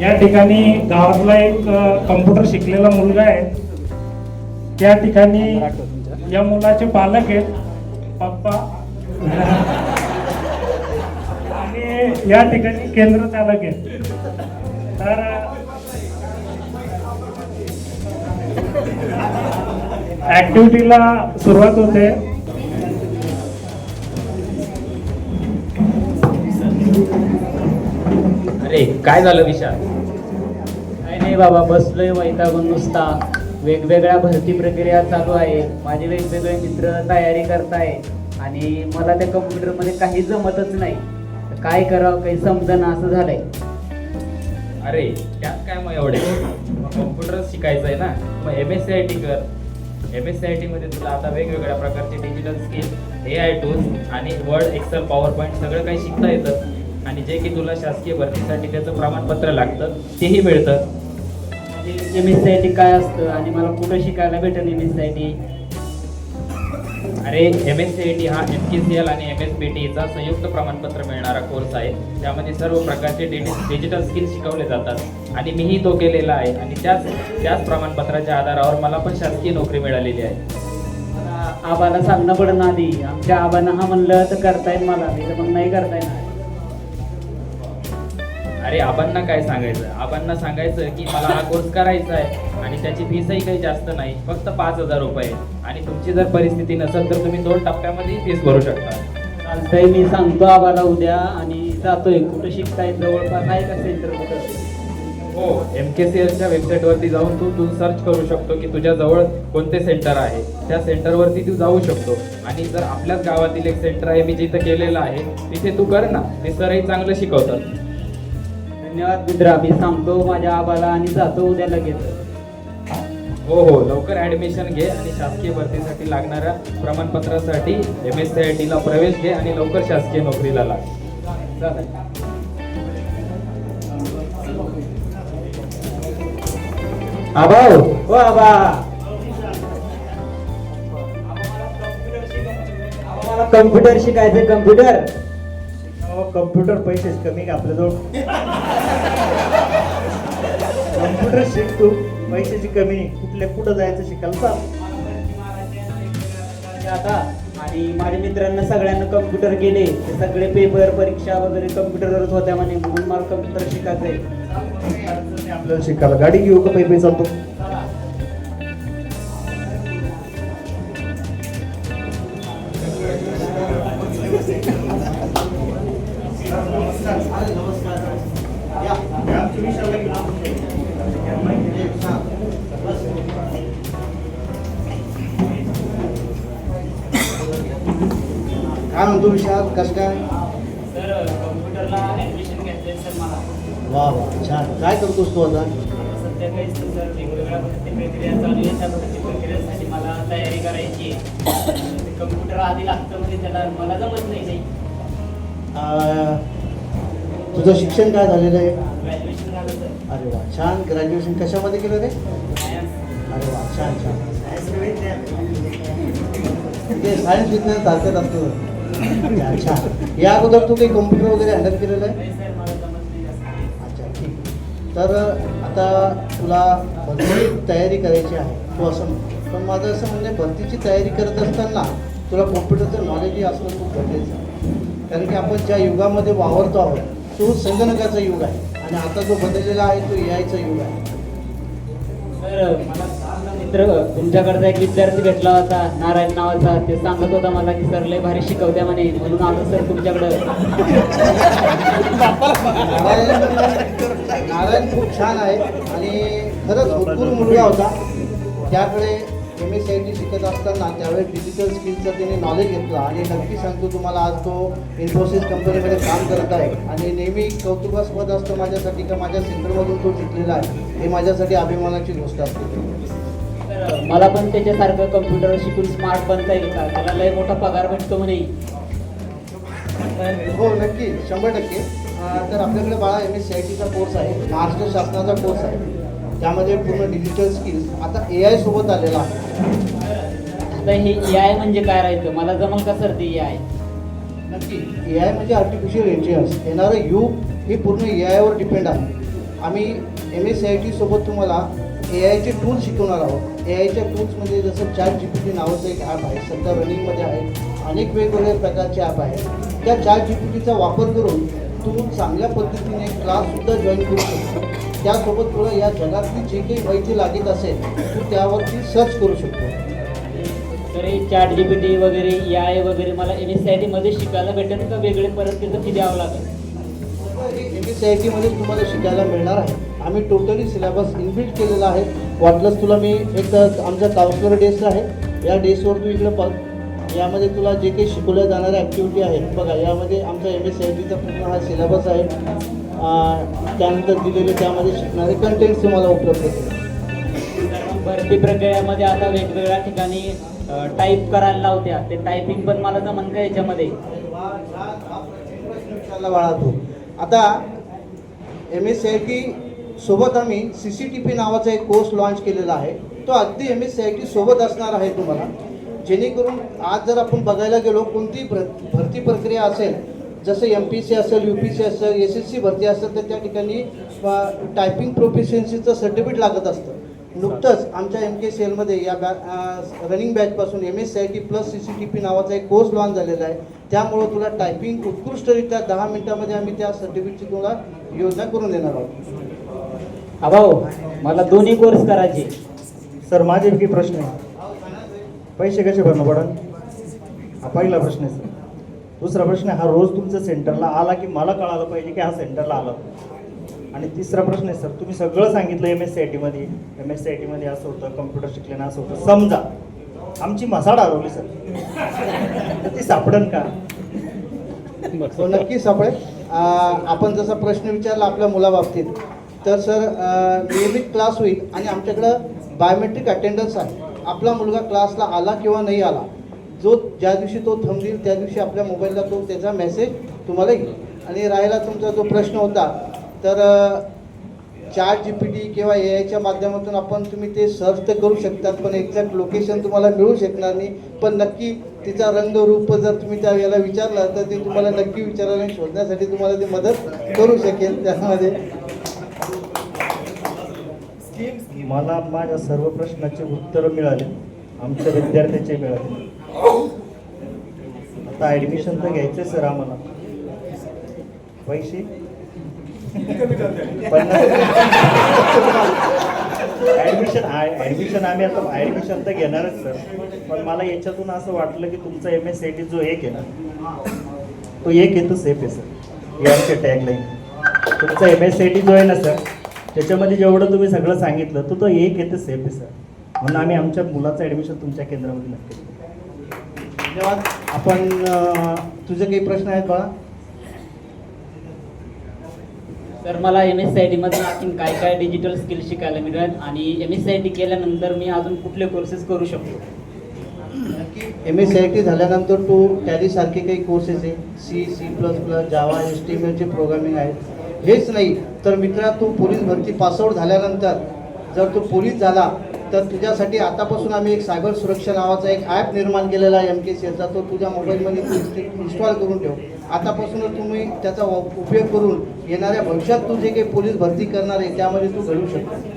या ठिकाणी गावातला एक कम्प्युटर शिकलेला मुलगा आहे. त्या ठिकाणी या मुलाचे पालक आहेत पप्पा. आणि या ठिकाणी केंद्र चालक आहेत. तर ऍक्टिव्हिटीला सुरुवात होते. अरे काय झालं विशाल? काय नाही बाबा बसलोय वैतागून नुसता. वेगवेगळ्या भरती प्रक्रिया चालू आहे माझे वेगवेगळे मित्र तयारी करताय. आणि मला त्या कम्प्युटरमध्ये काही जमतच नाही. तर काय करावं काही समजना असं झालंय. अरे त्यात काय मग एवढे? कम्प्युटर शिकायचं आहे ना. मग M S C I T कर. M S C I T मध्ये तुला आता वेगवेगळ्या प्रकारचे digital skill A I tools आणि वर्ड एक्सेल पॉवर पॉईंट सगळं काही शिकता येतं. आणि जे की तुला शासकीय भरतीसाठी त्याचं प्रमाणपत्र लागतं तेही मिळतं. M S C I T काय असतं आणि मला कुठं शिकायला भेटेल M S C I T अरे M S C I T हा एम के सी एल आणि एम एस बी टीचा संयुक्त प्रमाणपत्र मिळणारा कोर्स आहे. त्यामध्ये सर्व प्रकारचे डिजि डिजिटल स्किल शिकवले जातात. आणि मीही तो केलेला आहे. आणि त्याच त्याच प्रमाणपत्राच्या आधारावर मला पण शासकीय नोकरी मिळालेली आहे. मला आबाला सांगणं पडणं आधी. आमच्या आबांना हा म्हणलं तर करता येईल मला. नाही तर मग नाही करता येणार. अरे आबांना काय सांगायचं? आबांना सांगायचं की मला हा कोर्स करायचा आहे आणि त्याची फीसही काही जास्त नाही फक्त पाच हजार रुपये आणि तुमची जर परिस्थिती नसेल तर तुम्ही दोन टप्प्यामध्ये फीस भरू शकता. चालतंय मी सांगतो आबाला उद्या आणि जातोय. कुठं शिकताय? जवळपास आहे का सेंटर कुठं? हो एम के सी एलच्या वेबसाईटवरती जाऊन तू तू सर्च करू शकतो की तुझ्या जवळ कोणते सेंटर आहे. त्या सेंटरवरती तू जाऊ शकतो. आणि जर आपल्याच गावातील एक सेंटर आहे मी जिथं केलेलं आहे तिथे तू कर ना. ते सरही चांगलं शिकवतात. धन्यवाद मित्रा मी सांगतो माझ्या आबाला आणि जातो उद्या लगेच. हो हो लवकर ऍडमिशन घे आणि शासकीय भरतीसाठी लागणाऱ्या प्रमाणपत्रासाठी एम एस सी आय टीला प्रवेश घे आणि लवकर शासकीय नोकरीला लाग. चालेल. आबा हो. आबा. कम्प्युटर शिकायचं कम्प्युटर कम्प्युटर पैसे कमी का आपल्याजवळ? कम्प्युटर शिक तू पैशाची कमी नाही. कुठल्या कुठं जायचं शिकायला चाल आता आणि माझ्या मित्रांना सगळ्यांना कम्प्युटर गेले ते सगळे पेपर परीक्षा वगैरे कम्प्युटरवरच होत्या म्हणे म्हणून मला कम्प्युटर शिकायचंय. अडचण नाही आपल्याला शिकायला गाडी घेऊ का पैसे चालतो? म्हणतो विशाल कसं काय? सर कम्प्युटरला ऍडमिशन सर मला. वा वा छान. काय करतोस तू आता? सध्या काही सर वेगवेगळ्या भरती प्रक्रिया चालू आहे. त्या प्रक्रियेसाठी मला तयारी करायची आहे. कम्प्युटर आधी लागतं म्हणजे त्याला मला जमत नाही काही. तुझं शिक्षण काय झालेलं आहे? ग्रॅज्युएशन झालं सर. अरे वा छान. ग्रॅज्युएशन कशामध्ये केलं रे? अरे वा छान छान. ते सायन्स विज्ञान सारखंच असतं अच्छा. या अगोदर तू काही कम्प्युटर वगैरे हँडल केलेलं आहे? अच्छा ठीक. तर आता तुला भरतीची तयारी करायची आहे. तू असं पण माझं असं म्हणजे भरतीची तयारी करत असताना तुला कॉम्प्युटरचं नॉलेजही असणं खूप गरजेचं आहे. कारण की आपण ज्या युगामध्ये वावरतो आहोत तो संगणकाचा युग आहे. आणि आता जो बदललेला आहे तो ए आयचा युग आहे. सर मला मित्र तुमच्याकडचा एक विद्यार्थी भेटला होता नारायण नावाचा. ते सांगत होता मला की सर लय भारी शिकवत्या म्हणे. म्हणून आलो सर तुमच्याकडं. नारायण खूप छान आहे आणि खरंच भरपूर मुलगा होता. त्याकडे एम एस आय टी शिकत असताना त्यावेळेस डिजिटल स्किलचं त्याने नॉलेज घेतलं. आणि नक्की सांगतो तुम्हाला आज तो इन्फोसिस कंपनीमध्ये काम करत आहे. आणि नेहमी कौतुकास्पद असतं माझ्यासाठी का माझ्या सेंटरमधून तो शिकलेला आहे. हे माझ्यासाठी अभिमानाची गोष्ट असते. मला पण त्याच्यासारखं कम्प्युटर शिकून स्मार्ट बनता येईल का? त्याला लय मोठा पगार भेटतो म्हणे. हो नक्की. शंभर टक्के. तर आपल्याकडे बाळा एम एस सी आय टीचा कोर्स आहे महाराष्ट्र शासनाचा कोर्स आहे. त्यामध्ये पूर्ण डिजिटल स्किल्स आता ए आय सोबत आलेला आहे. आता हे ए आय म्हणजे काय राहायचं मला जमल का सर ते ए आय नक्की. ए आय म्हणजे आर्टिफिशियल इंटेलिजन्स येणारं युग हे पूर्ण ए आयवर डिपेंड आहे. आम्ही M S C I T सोबत तुम्हाला ए आयचे टूल्स शिकवणार आहोत. ए आयच्या टूल्समध्ये म्हणजे जसं चॅट जी पी टी नावाचं एक ॲप आहे सध्या रनिंगमध्ये आहे. अनेक वेगवेगळ्या प्रकारचे ॲप आहेत. त्या चॅट जी पी टीचा वापर करून तू चांगल्या पद्धतीने क्लाससुद्धा जॉईन करू शकतो. त्यासोबत तुला या जगातली जे काही माहिती लागत असेल तू त्यावरती सर्च करू शकतो. तर हे चॅट जी पी टी वगैरे या आय वगैरे मला एम एस सी आय टीमध्ये शिकायला भेटेल का? वेगळे परत त्याचं किती द्यावं लागेल. एस सी आय टीमध्ये तुम्हाला शिकायला मिळणार आहे. आम्ही टोटली सिलेबस इनबिल्ट केलेला आहे. वाटलंच तुला मी एक आमचा काउन्सिलर डेस आहे. या डेसवर तू इकडे बघ. यामध्ये तुला जे काही शिकवल्या जाणाऱ्या ॲक्टिव्हिटी आहेत बघा यामध्ये आमचा एम एस सी आय टीचा पूर्ण हा सिलेबस आहे. त्यानंतर दिलेले त्यामध्ये शिकणारे कंटेंट्स तुम्हाला उपलब्ध मग भरती प्रक्रियेमध्ये आता वेगवेगळ्या ठिकाणी टाईप करायला लावत्या. ते टायपिंग पण मला जमन का याच्यामध्ये? बाळा आता M S C I T सोबत आम्ही सी सी टी पी नावाचा एक कोर्स लॉन्च केलेला आहे. तो अगदी M S C I T सोबत असणार आहे तुम्हाला. जेणेकरून आज जर आपण बघायला गेलो कोणती भर भरती प्रक्रिया असेल जसं एम पी सी असेल यू पी सी असेल एस एस सी भरती असेल तर त्या ठिकाणी टायपिंग प्रोफिशियन्सीचं सर्टिफिकेट लागत असतं. नुकतंच आमच्या एम के सी एलमध्ये या बॅ running बॅचपासून M S C I T plus C C T P नावाचा एक कोर्स लॉन्च झालेला आहे. त्यामुळं तुला टायपिंग उत्कृष्टरित्या दहा मिनिटामध्ये आम्ही त्या सर्टिफिकेटची तुला योजना करून देणार आहोत. हा भाऊ मला दोन्ही कोर्स करायचे. सर माझे काही प्रश्न आहे पैसे कसे भरणं पडन? हा पहिला प्रश्न आहे सर. दुसरा प्रश्न आहे हा रोज तुमच्या सेंटरला आला की मला कळालं पाहिजे की हा सेंटरला आला आणि तिसरा प्रश्न आहे सर तुम्ही सगळं सांगितलं एम एस सी आय टीमध्ये एम एस सी आय टीमध्ये असं होतं कम्प्युटर शिकल्यानं असं होतं. समजा आमची मसाड हरवली सर. ती सापडन का? हो नक्की सापडेल. आपण जसा प्रश्न विचारला आपल्या मुलाबाबतीत तर सर नियमित क्लास होईल आणि आमच्याकडं बायोमेट्रिक अटेंडन्स आहे. आपला मुलगा क्लासला आला किंवा नाही आला जो ज्या दिवशी तो थंब त्या दिवशी आपल्या मोबाईलला तो त्याचा मेसेज तुम्हाला येईल. आणि राहिला तुमचा जो प्रश्न होता तर चॅट जी पी टी किंवा ए आयच्या माध्यमातून आपण तुम्ही ते सर्च तर करू शकतात पण एक्झॅक्ट लोकेशन तुम्हाला मिळू शकणार नाही. पण नक्की तिचा रंग रूप जर तुम्ही त्या वेळेला विचारला तर ते तुम्हाला नक्की विचारायला शोधण्यासाठी तुम्हाला ते मदत करू शकेल त्यामध्ये. मला माझ्या सर्व प्रश्नाचे उत्तरं मिळाले. आमच्या विद्यार्थ्याचे मिळाले. आता ॲडमिशन तर घ्यायचं सर आम्हाला. पैसे? ॲडमिशन ॲडमिशन आम्ही आता ॲडमिशन तर घेणारच सर पण मला याच्यातून असं वाटलं की तुमचा एम एस सी टी जो एक आहे ना तो एक आहे तो सेफ आहे सर हे आमचे टॅगलाईन तुमचा एम एस सी टी जो आहे ना सर त्याच्यामध्ये जेवढं तुम्ही सगळं सांगितलं तर तो एक आहे ते सेफ आहे सर म्हणून आम्ही आमच्या मुलाचं ॲडमिशन तुमच्या केंद्रामध्ये नक्की. धन्यवाद. आपण तुझे काही प्रश्न आहेत बाळा? तर मला एम एस सी आय टीमध्ये आणखी काय काय डिजिटल स्किल शिकायला मिळेल आणि M S C I T केल्यानंतर मी अजून कुठले कोर्सेस करू शकतो? M S C I T झाल्यानंतर तू टॅलीसारखे काही कोर्सेस आहे? C C plus plus Java S T M एलचे प्रोग्रामिंग आहेत. हेच नाही तर मित्रा तू पोलीस भरती पासआउट झाल्यानंतर जर तू पोलीस झाला तर तुझ्यासाठी आतापासून आम्ही एक सायबर सुरक्षा नावाचा एक ॲप निर्माण केलेला आहे एम के सी एचा तो तुझ्या मोबाईलमध्ये इन्स्टॉल करून ठेव. आतापासूनच तुम्ही त्याचा उपयोग करून येणाऱ्या भविष्यात तू जे काही पोलीस भरती करणार आहे त्यामध्ये तू घडू शकतो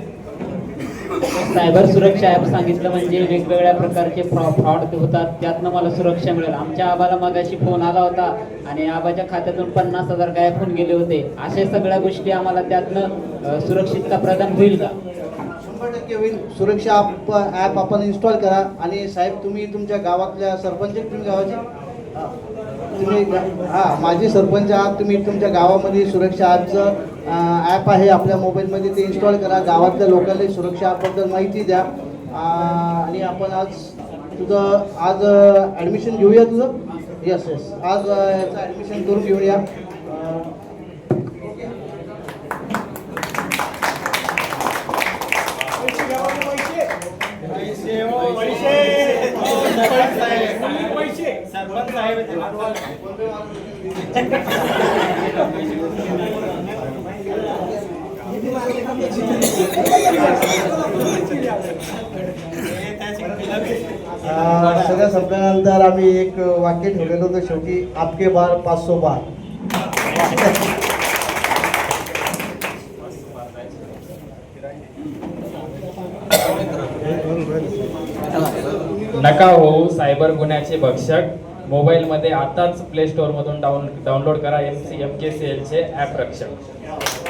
सायबर सुरक्षा ॲप सांगितलं म्हणजे वेगवेगळ्या प्रकारचे फ्रॉ फ्रॉड होतात त्यातनं मला सुरक्षा मिळेल. आमच्या आबाला मगाशी फोन आला होता आणि आबाच्या खात्यातून पन्नास हजार गायब होऊन गेले होते. अशा सगळ्या गोष्टी आम्हाला त्यातनं सुरक्षितता प्रदान होईल का? शंभर टक्के होईल. सुरक्षा ॲप ॲप आपण इन्स्टॉल करा. आणि साहेब तुम्ही तुमच्या गावातल्या सरपंच तुम्ही गावाचे. तुम्ही हां माझी सरपंच आहात तुम्ही तुमच्या गावामध्ये सुरक्षा ॲपचं ॲप आहे आपल्या मोबाईलमध्ये ते इन्स्टॉल करा. गावातल्या लोकांना सुरक्षा ॲपबद्दल माहिती द्या. आणि आपण आज तुझं आज ॲडमिशन घेऊया तुझं? येस येस आज याचं ॲडमिशन करून घेऊया. पैसे. सगळ्या सगळं संपल्यानंतर आम्ही एक वाक्य ठेवलेलं होतं शेवटी आपके बार पाच सो बार. नका होऊ सायबर गुन्ह्याचे भक्षक. मोबाईलमध्ये आताच प्ले स्टोअरमधून डाऊन डाउनलोड करा M C M K C एलचे ॲप रक्षक.